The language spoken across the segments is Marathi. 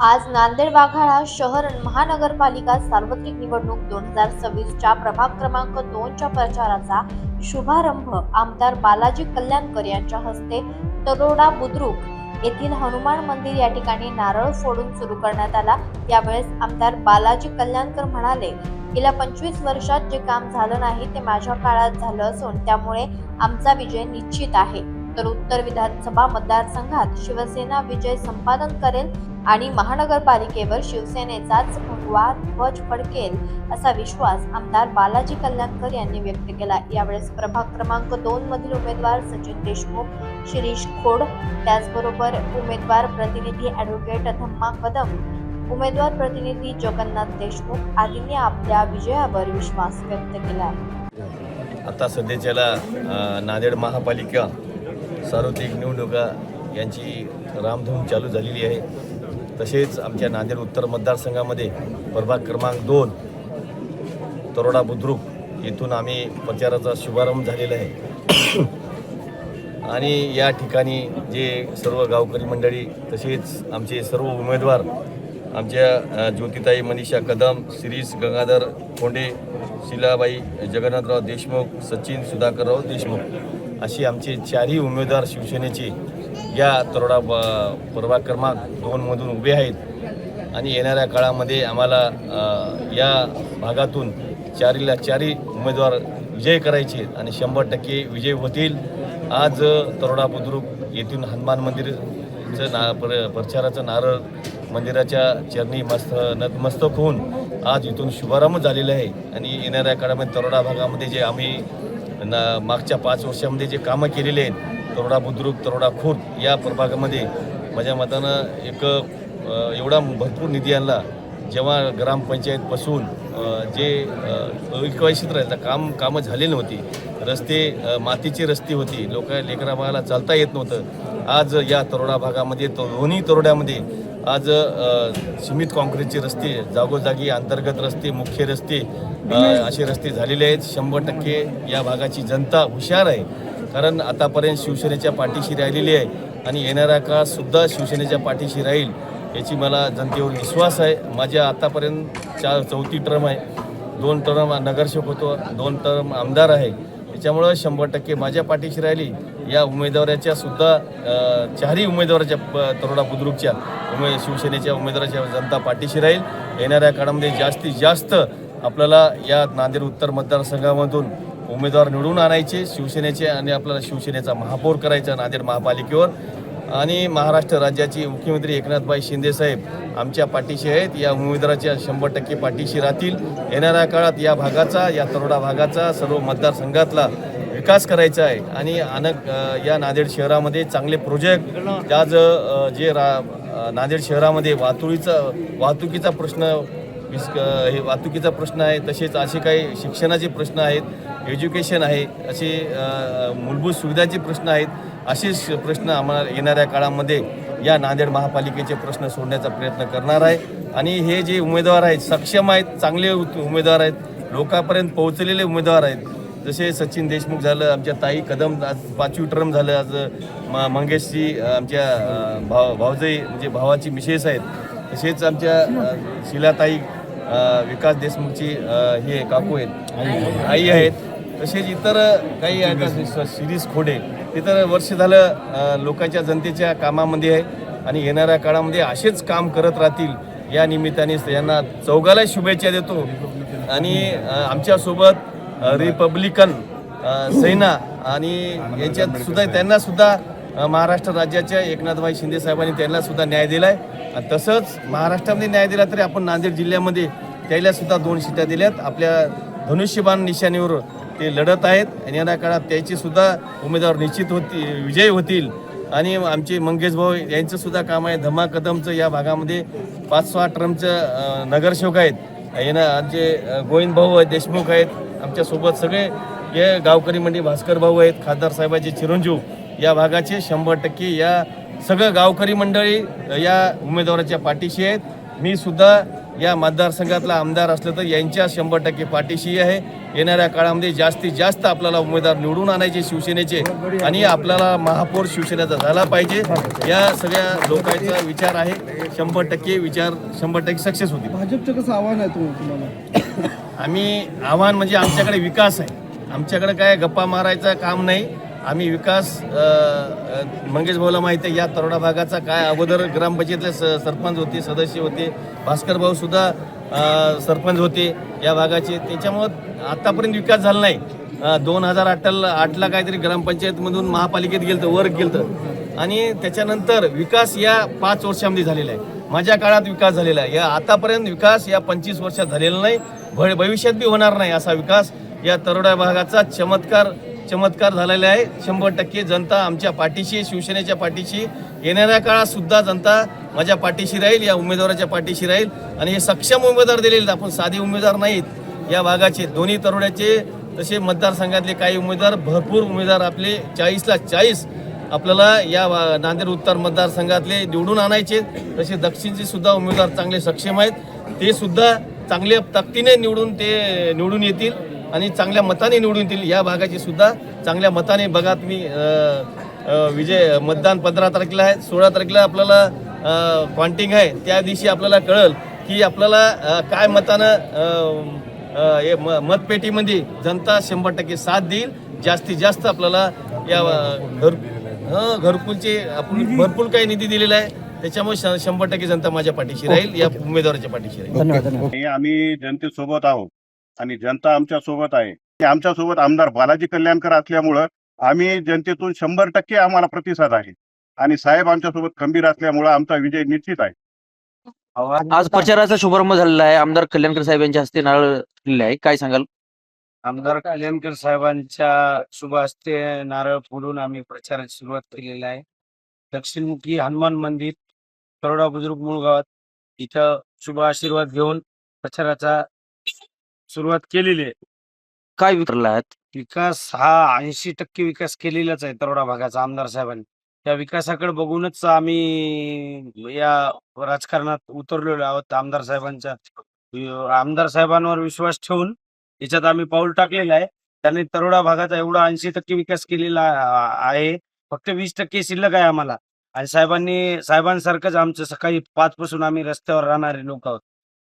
आज नांदेड वाघाळा शहर महानगरपालिका सार्वत्रिक निवडणूक दोन हजार सव्वीसच्या प्रभाग क्रमांक दोनच्या प्रचाराचा शुभारंभ आमदार बालाजी कल्याणकर यांच्या हस्ते तरोडा बुद्रुक येथील हनुमान मंदिर या ठिकाणी नारळ फोडून सुरू करण्यात आला. यावेळेस आमदार बालाजी कल्याणकर म्हणाले गेल्या पंचवीस वर्षात जे काम झालं नाही ते माझ्या काळात झालं असून त्यामुळे आमचा विजय निश्चित आहे. तर उत्तर विधानसभा मतदारसंघात शिवसेना विजय संपादन करेल आणि महानगरपालिकेवर शिवसेनेचाच भगवा ध्वज फडकेल असा विश्वास आमदार बालाजी कल्याणकर यांनी व्यक्त केला. यावेळेस प्रभाग क्रमांक दोन मधील उमेदवार सचिन देशमुख शिरीष खोड त्याचबरोबर उमेदवार प्रतिनिधी ॲडव्होकेट धम्मा कदम उमेदवार प्रतिनिधी जगन्नाथ देशमुख आदींनी आपल्या विजयावर विश्वास व्यक्त केला. आता सध्याच्याला नांदेड महापालिका सार्वत्रिक निवडणुका यांची रामधूम चालू झालेली आहे. तसेच आमच्या नांदेड उत्तर मतदारसंघामध्ये प्रभाग क्रमांक दोन तरोडा बुद्रुक येथून आम्ही प्रचाराचा शुभारंभ झालेला आहे. आणि या ठिकाणी जे सर्व गावकरी मंडळी तसेच आमचे सर्व उमेदवार आमच्या ज्योतिताई मनीषा कदम शिरीष गंगाधर कोंडे शिलाबाई जगन्नाथराव देशमुख सचिन सुधाकरराव देशमुख अशी आमचे चारही उमेदवार शिवसेनेचे या तरोडा ब- प्रभाग क्रमांक दोनमधून उभे आहेत. आणि येणाऱ्या काळामध्ये आम्हाला या भागातून चारीला चारही उमेदवार विजय करायचे आणि शंभर टक्के विजय होतील. आज तरोडा बुद्रुक येथून हनुमान मंदिरचं ना प्र प्रचाराचं नारळ मंदिराच्या चरणी मस्त नतमस्तक होऊन आज इथून शुभारंभ झालेला आहे. आणि येणाऱ्या काळामध्ये तरोडा भागामध्ये जे आम्ही ना मागच्या पाच वर्षामध्ये जे कामं केलेले आहेत तरोडा बुद्रुक तरोडा खुर्द या प्रभागामध्ये माझ्या मतानं एक एवढा भरपूर निधी आणला. जेव्हा ग्रामपंचायतपासून जे अविकवायशित राहिलं काम कामं झाली नव्हती. रस्ते मातीची रस्ते होती. लोक लेकरा भागाला चालता येत नव्हतं. आज या तरोडा भागामध्ये तो दोन्ही तरोड्यामध्ये आज सीमित काँक्रीटचे रस्ते जागोजागी अंतर्गत रस्ते मुख्य रस्ते असे रस्ते झालेले आहेत. शंभर टक्के या भागाची जनता हुशार आहे. कारण आतापर्यंत शिवसेनेच्या पाठीशी राहिलेली आहे आणि येणाऱ्या काळात सुद्धा शिवसेनेच्या पाठीशी राहील याची मला जनतेवर विश्वास आहे. माझ्या आतापर्यंत चार चौथी टर्म आहे. दोन टर्म नगरसेवक होतो दोन टर्म आमदार आहे. त्याच्यामुळं शंभर टक्के माझ्या पाठीशी राहिली. या उमेदवाराच्या सुद्धा चारही उमेदवाराच्या प- तरोडा बुद्रुकच्या उमे शिवसेनेच्या उमेदवाराच्या जनता पाठीशी राहील. येणाऱ्या काळामध्ये जास्तीत जास्त आपल्याला या नांदेड उत्तर मतदारसंघामधून उमेदवार निवडून आणायचे. शिवसेनेचे आणि आपल्याला शिवसेनेचा महापौर करायचा नांदेड महापालिकेवर. आणि महाराष्ट्र राज्याचे मुख्यमंत्री एकनाथभाई शिंदेसाहेब आमच्या पाठीशी आहेत. या उमेदवाराच्या शंभर टक्के पाठीशी राहतील. येणाऱ्या काळात या भागाचा या तरोडा भागाचा सर्व मतदारसंघातला विकास करायचा आहे. आणि अनेक या नांदेड शहरामध्ये चांगले प्रोजेक्ट आज जे रा नांदेड शहरामध्ये वाहतुकीचा वाहतुकीचा प्रश्न विस हे वाहतुकीचा प्रश्न आहे तसेच असे काही शिक्षणाचे प्रश्न आहेत एज्युकेशन आहे असे मूलभूत सुविधाचे प्रश्न आहेत. असेच प्रश्न आम्हाला येणाऱ्या काळामध्ये या नांदेड महापालिकेचे प्रश्न सोडण्याचा प्रयत्न करणार आहे. आणि हे जे उमेदवार आहेत सक्षम आहेत चांगले उत- उमेदवार आहेत लोकांपर्यंत पोहोचलेले उमेदवार आहेत. जसे सचिन देशमुख झालं आमच्या ताई कदम आज पाचवी टर्म झालं आज म मंगेशजी आमच्या भाव भावजाई म्हणजे भावाची मिसेस आहेत. तसेच आमच्या शिलाताई विकास देशमुखची हे काकू आहेत. आई आहेत. तसेच इतर काही आहेत शिरीष खोडे ते तर वर्ष झालं लोकांच्या जनतेच्या कामामध्ये आहे आणि येणाऱ्या काळामध्ये असेच काम करत राहतील. या निमित्ताने यांना चौघाला शुभेच्छा देतो. आणि आमच्यासोबत रिपब्लिकन सेना आणि याच्यात सुद्धा त्यांना सुद्धा महाराष्ट्र राज्याच्या एकनाथभाई शिंदे साहेबांनी त्यांना सुद्धा न्याय दिला आहे तसंच महाराष्ट्रामध्ये न्याय दिला तरी आपण नांदेड जिल्ह्यामध्ये त्याला सुद्धा दोन सीटा दिल्यात. आपल्या धनुष्यबाण निशाणीवर ते लढत आहेत आणि येणाऱ्या काळात त्याची सुद्धा उमेदवार निश्चित होती विजयी होतील. आणि आमचे मंगेश भाऊ यांचं सुद्धा काम आहे. धमा कदमचं या भागामध्ये पाच सहा ट्रम्पचं नगरसेवक आहेत. येणं आमचे गोविंद भाऊ आहेत देशमुख आहेत. आमच्यासोबत सगळे हे गावकरी मंडी भास्कर भाऊ आहेत खासदार साहेबाचे चिरंजीव. या भागाचे शंभर टक्के या सगळं गावकरी मंडळी या उमेदवाराच्या पाठीशी आहेत. मी सुद्धा या मतदारसंघातला आमदार असलं तर यांच्या शंभर टक्के पाठीशी आहे. येणाऱ्या काळामध्ये जास्तीत जास्त आपल्याला उमेदवार निवडून आणायचे शिवसेनेचे आणि आपल्याला महापौर शिवसेनेचा झाला पाहिजे. या सगळ्या लोकांचा विचार आहे. शंभर टक्के विचार शंभर टक्के सक्सेस होतील. भाजपचं कसं आव्हान आहे तुम- तुम्हाला? आम्ही आव्हान म्हणजे आमच्याकडे विकास आहे. आमच्याकडे काय गप्पा मारायचं काम नाही. आम्ही विकास मंगेश भाऊला माहिती आहे या तरोडा भागाचा काय अगोदर ग्रामपंचायतले स सरपंच होते सदस्य होते भास्कर भाऊ सुद्धा सरपंच होते या भागाचे. त्याच्यामुळं आतापर्यंत विकास झाला नाही. दोन हजार आठला आठला काहीतरी ग्रामपंचायतमधून महापालिकेत गेलं तर वर गेलं आणि त्याच्यानंतर विकास या पाच वर्षामध्ये झालेला आहे. माझ्या काळात विकास झालेला आहे. या आतापर्यंत विकास या पंचवीस वर्षात झालेला नाही. भ भविष्यात बी होणार नाही असा विकास या तरोडा भागाचा चमत्कार चमत्कार झालेला आहे. शंभर टक्के जनता आमच्या पाठीशी शिवसेनेच्या पाठीशी. येणाऱ्या काळात सुद्धा जनता माझ्या पाठीशी राहील या उमेदवाराच्या पाठीशी राहील. आणि हे सक्षम उमेदवार दिलेले आपण साधे उमेदवार नाहीत. या भागाचे दोन्ही तरुणाचे तसे मतदारसंघातले काही उमेदवार भरपूर उमेदवार आपले चाळीसला चाळीस आपल्याला या वा- नांदेड उत्तर मतदारसंघातले निवडून आणायचे. तसे दक्षिणचे सुद्धा उमेदवार चांगले सक्षम आहेत. ते सुद्धा चांगल्या ताकदीने निवडून ते निवडून येतील. आणि चांगल्या मताने निवडून येतील. या भागाचे सुद्धा चांगल्या मताने बघा तुम्ही अं, अं, विजय मतदान पंधरा तारखेला आहे सोळा तारखेला आपल्याला क्वांटिंग आहे. त्या दिवशी आपल्याला कळल की आपल्याला काय मतानं हे म- मतपेटीमध्ये जनता शंभर टक्के साथ देईल. जास्तीत जास्त आपल्याला या घर हं, घरकुलचे आपण भरपूर काही निधी दिलेला आहे. त्याच्यामुळे श- शंभर टक्के जनता माझ्या पाठीशी राहील या उमेदवाराच्या पाठीशी राहील. हे आम्ही जनतेसोबत आहोत. आणि जनता आमच्यासोबत आहे. आमच्यासोबत आमदार बालाजी कल्याणकर असल्यामुळं आम्ही जनतेतून शंभर टक्के आम्हाला प्रतिसाद आहे. आणि साहेब आमच्यासोबत खंबीर असल्यामुळं आमचा विजय निश्चित आहे. आज प्रचाराचा शुभारंभ झालेला आहे. आमदार कल्याणकर साहेब यांच्या हस्ते नारळ फुलले आहे. काय सांगाल? आमदार कल्याणकर साहेबांच्या शुभ हस्ते नारळ फोडून आम्ही प्रचाराची सुरुवात केलेली आहे. दक्षिणमुखी हनुमान मंदिर तरोडा बुजुर्ग मूळ गावात इथं शुभ आशीर्वाद घेऊन प्रचाराचा सुरुवात केलेली आहे. काय आहेत विकास हा ऐंशी टक्के विकास केलेलाच आहे तरोडा भागाचा आमदार साहेबांनी. त्या विकासाकडे बघूनच आम्ही या राजकारणात उतरलेलो आहोत. आमदार साहेबांच्या आमदार साहेबांवर विश्वास ठेवून याच्यात आम्ही पाऊल टाकलेलं आहे. त्यांनी तरोडा भागाचा एवढा ऐंशी टक्के विकास केलेला आहे. फक्त वीस टक्के शिल्लक आहे आम्हाला. आणि साहेबांनी साहेबांसारखंच आमचं सकाळी पाच पासून आम्ही रस्त्यावर राहणारे लोक आहोत.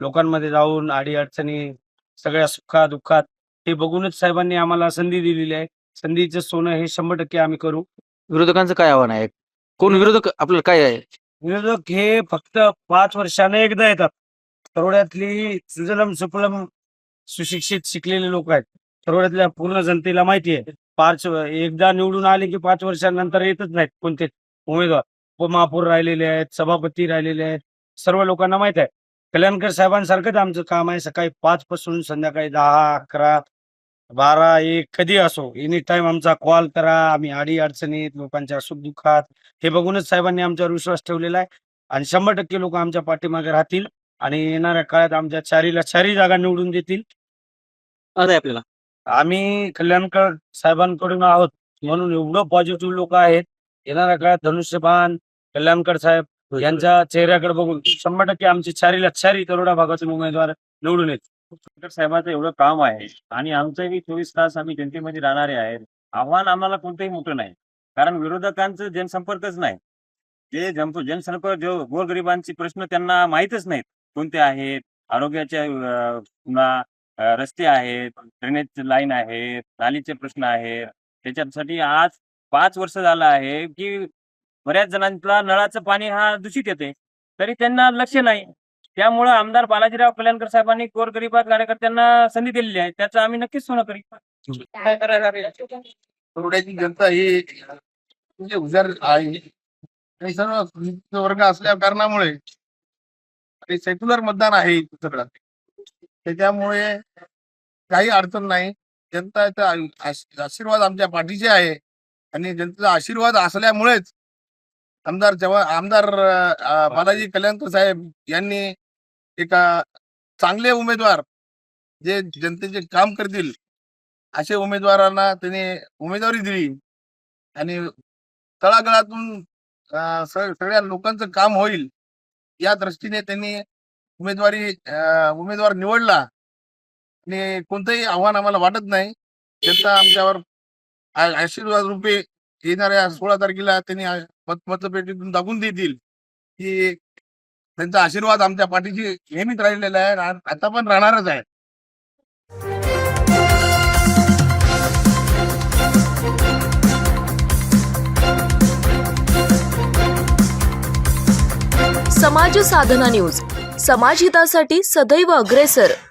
लोकांमध्ये जाऊन अडी अडचणी सगळ्या सुखा दुःखात हे बघूनच साहेबांनी आम्हाला संधी दिलेली आहे. संधीचं सोनं हे शंभर टक्के आम्ही करू. विरोधकांचं काय आव्हान आहे? कोण विरोधक आपल्याला काय आहे? विरोधक हे फक्त पाच वर्षाने एकदा येतात. तरोड्यातली सुजलम सुफलम सुशिक्षित शिकलेले लोक आहेत. तरोड्यातल्या पूर्ण जनतेला माहिती आहे. पाच एकदा निवडून आले की पाच वर्षांनंतर येतच नाहीत कोणते उमेदवार. उपमहापौर राहिलेले आहेत सभापती राहिलेले आहेत. सर्व लोकांना माहीत आहे. कल्याणकर साहेबांसारखंच आमचं काम आहे. सकाळी पाच पासून संध्याकाळी दहा अकरा बारा एक कधी असो एनी टाइम आमचा कॉल करा. आम्ही अडी अडचणीत लोकांच्या सुखदुःखात हे बघूनच साहेबांनी आमच्यावर विश्वास ठेवलेला आहे. आणि शंभर टक्के लोक आमच्या पाठीमागे राहतील आणि येणाऱ्या काळात आमच्या चारीला चारही जागा निवडून देतील. अरे आपल्याला. आम्ही कल्याणकर साहेबांकडून आहोत. म्हणून एवढं पॉझिटिव्ह लोक आहेत. येणाऱ्या काळात धनुष्यबाण कल्याणकर साहेब यांच्या चेहऱ्याकडे बघून शंभर टक्के आमची चारीला चारी तरोडा भागातून उमेदवार निवडून येत. आंबेडकर साहेबांचं एवढं काम आहे आणि आमचंही चोवीस तास आम्ही जनतेमध्ये राहणारे आहेत. आव्हान आम्हाला कोणतंही मोठं नाही. कारण विरोधकांचं जनसंपर्कच नाही. जे जन जनसंपर्क जो गोरगरिबांचे प्रश्न त्यांना माहीतच नाहीत. कोणते आहेत? आरोग्याच्या पुन्हा रस्ते आहेत ड्रेनेज लाईन आहेत नालीचे प्रश्न आहेत. त्याच्यासाठी आज पाच वर्ष झालं आहे की बऱ्याच जणांना नळाचं पाणी हा दूषित येते तरी त्यांना लक्ष नाही. त्यामुळं आमदार बालाजीराव कल्याणकर साहेबांनी गोरगरिबात कार्यकर्त्यांना संधी दिलेली आहे. त्याचं आम्ही नक्कीच सोनं करीत काय करायला जनता ही म्हणजे हुशार आहे. आणि सर्व वर्ग असल्या कारणामुळे आणि सेक्युलर मतदान आहे सगळं. त्याच्यामुळे काही अडचण नाही. जनताचा आशीर्वाद आमच्या पाठीचे आहे. आणि जनतेचा आशीर्वाद असल्यामुळेच आमदार जवा आमदार बालाजी कल्याणकर साहेब यांनी एका चांगले उमेदवार जे जनतेचे काम करतील असे उमेदवारांना त्यांनी उमेदवारी दिली. आणि तळागाळातून सगळ्या लोकांचं काम होईल या दृष्टीने त्यांनी उमेदवारी उमेदवार निवडला. आणि कोणतंही आव्हान आम्हाला वाटत नाही. जनता आमच्यावर आशीर्वाद रूपे येणाऱ्या सोळा तारखेला त्यांनी मतपेटीतून दाखवून देतील. की त्यांचा आशीर्वाद आमच्या पाठीशी नेहमीच राहिलेला आहे आता पण राहणारच आहे. समाज साधना न्यूज. समाज हितासाठी सदैव अग्रेसर.